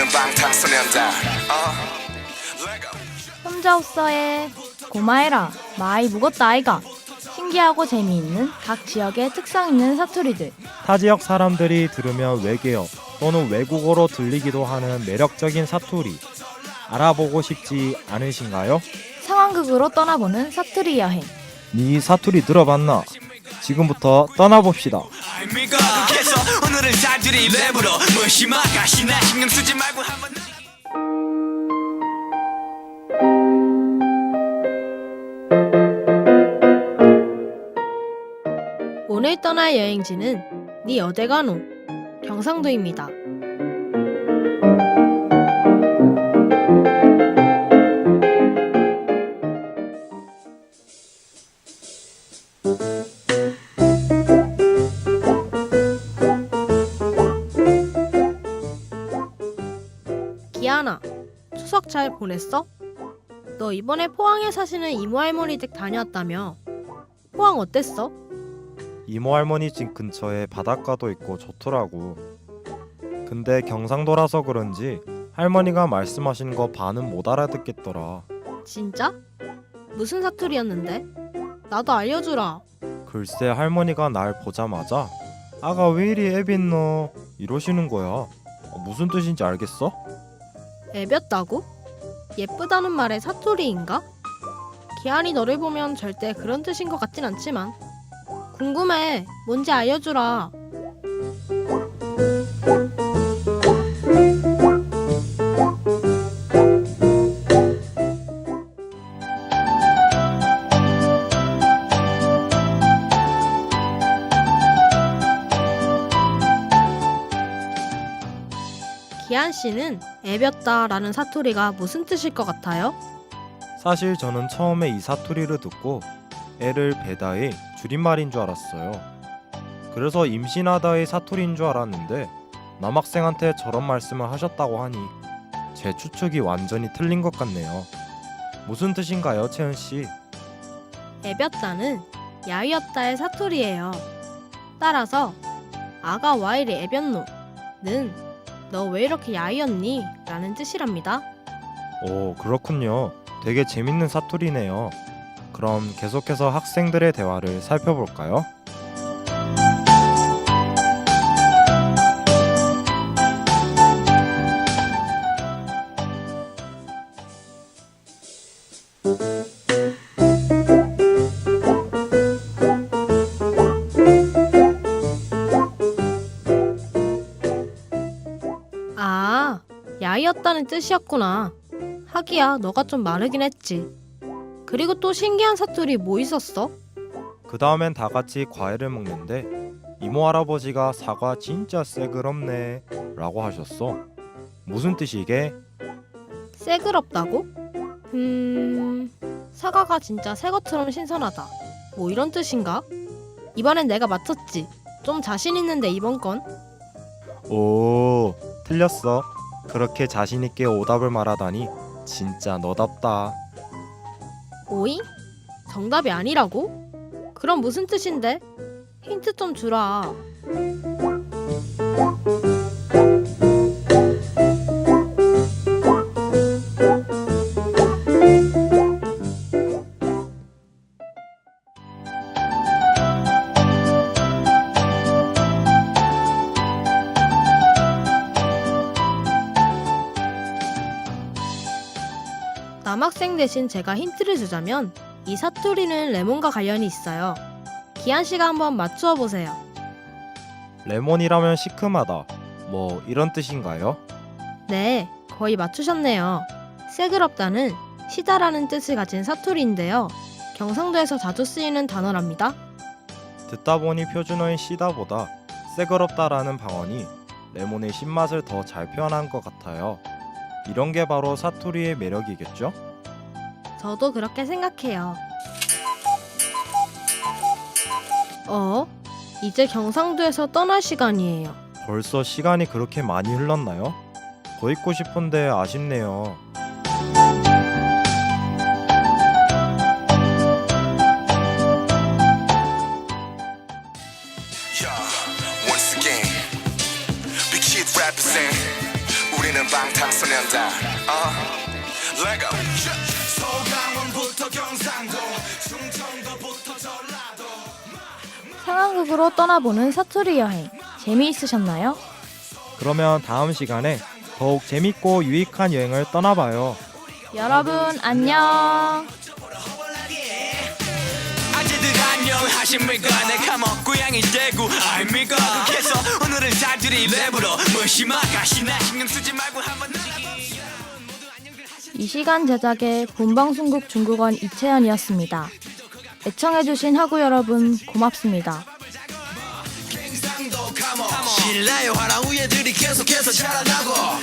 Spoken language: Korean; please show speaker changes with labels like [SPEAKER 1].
[SPEAKER 1] 우리는 방탄소년단 어.
[SPEAKER 2] 혼자 없어해 고마해라 마이 무겁다 아이가 신기하고 재미있는 각 지역의 특성 있는 사투리들
[SPEAKER 3] 타 지역 사람들이 들으면 외계어 또는 외국어로 들리기도 하는 매력적인 사투리 알아보고 싶지 않으신가요?
[SPEAKER 2] 상황극으로 떠나보는 사투리 여행
[SPEAKER 3] 네 사투리 들어봤나? 지금부터 떠나봅시다.
[SPEAKER 1] 오늘은 자들이 랩으로 무심하가시나 신경 쓰지 말고 한번
[SPEAKER 2] 오늘 떠날 여행지는 니 어디 가노? 경상도입니다. 추석 잘 보냈어? 너 이번에 포항에 사시는 이모 할머니 댁 다녀왔다며? 포항 어땠어?
[SPEAKER 3] 이모 할머니 집 근처에 바닷가도 있고 좋더라고. 근데 경상도라서 그런지 할머니가 말씀하시는 거 반은 못 알아듣겠더라.
[SPEAKER 2] 진짜? 무슨 사투리였는데? 나도 알려주라.
[SPEAKER 3] 글쎄 할머니가 날 보자마자 아가 왜 이리 애빈너 이러시는 거야. 어, 무슨 뜻인지 알겠어?
[SPEAKER 2] 애볐다고? 예쁘다는 말의 사투리인가? 기한이 너를 보면 절대 그런 뜻인 것 같진 않지만 궁금해. 뭔지 알려주라. 기한 씨는 애볐다라는 사투리가 무슨 뜻일 것 같아요?
[SPEAKER 3] 사실 저는 처음에 이 사투리를 듣고 애를 배다의 줄임말인 줄 알았어요. 그래서 임신하다의 사투리인 줄 알았는데 남학생한테 저런 말씀을 하셨다고 하니 제 추측이 완전히 틀린 것 같네요. 무슨 뜻인가요, 채은 씨?
[SPEAKER 2] 애볐다는 야위었다의 사투리예요. 따라서 아가 와이리 애볐노는 너 왜 이렇게 야위었니? 라는 뜻이랍니다.
[SPEAKER 3] 오, 그렇군요. 되게 재밌는 사투리네요. 그럼 계속해서 학생들의 대화를 살펴볼까요?
[SPEAKER 2] 야이였다는 뜻이었구나. 하기야, 너가 좀 마르긴 했지. 그리고 또 신기한 사투리 뭐 있었어?
[SPEAKER 3] 그 다음엔 다 같이 과일을 먹는데 이모 할아버지가 사과 진짜 새그럽네 라고 하셨어. 무슨 뜻이게?
[SPEAKER 2] 새그럽다고? 음, 사과가 진짜 새 것처럼 신선하다. 뭐 이런 뜻인가? 이번엔 내가 맞췄지. 좀 자신 있는데 이번 건?
[SPEAKER 3] 오, 틀렸어. 그렇게 자신있게 오답을 말하다니 진짜 너답다.
[SPEAKER 2] 오잉? 정답이 아니라고? 그럼 무슨 뜻인데? 힌트 좀 주라. 남학생 대신 제가 힌트를 주자면 이 사투리는 레몬과 관련이 있어요. 기한 씨가 한번 맞추어 보세요.
[SPEAKER 3] 레몬이라면 시큼하다. 뭐 이런 뜻인가요?
[SPEAKER 2] 네, 거의 맞추셨네요. 새그럽다는 시다라는 뜻을 가진 사투리인데요. 경상도에서 자주 쓰이는 단어랍니다.
[SPEAKER 3] 듣다 보니 표준어인 시다보다 새그럽다라는 방언이 레몬의 신맛을 더 잘 표현한 것 같아요. 이런 게 바로 사투리의 매력이겠죠?
[SPEAKER 2] 저도 그렇게 생각해요. 어? 이제 경상도에서 떠날 시간이에요.
[SPEAKER 3] 벌써 시간이 그렇게 많이 흘렀나요? 더 있고 싶은데 아쉽네요.
[SPEAKER 1] Yeah, once again, big kid represent.
[SPEAKER 4] 우리는 방탄소년단 어. Lego
[SPEAKER 1] 소강원부터 경상도 충청도부터 전라도
[SPEAKER 5] 상황극으로 떠나보는 사투리 여행 재미있으셨나요?
[SPEAKER 3] 그러면 다음 시간에 더욱 재밌고 유익한 여행을 떠나봐요.
[SPEAKER 5] 여러분 안녕.
[SPEAKER 1] 안녕하십니까 내가 뭐 고향이 대구 아닙니까 그래서 오늘은 사투리 랩으로 무시마 가시나 신경 쓰지 말고 한번
[SPEAKER 5] 이 시간 제작의 본방송국 중국어 이채연이었습니다. 애청해주신 하구 여러분 고맙습니다.
[SPEAKER 1] 신라요 화랑 우예들이 계속해서 자라나고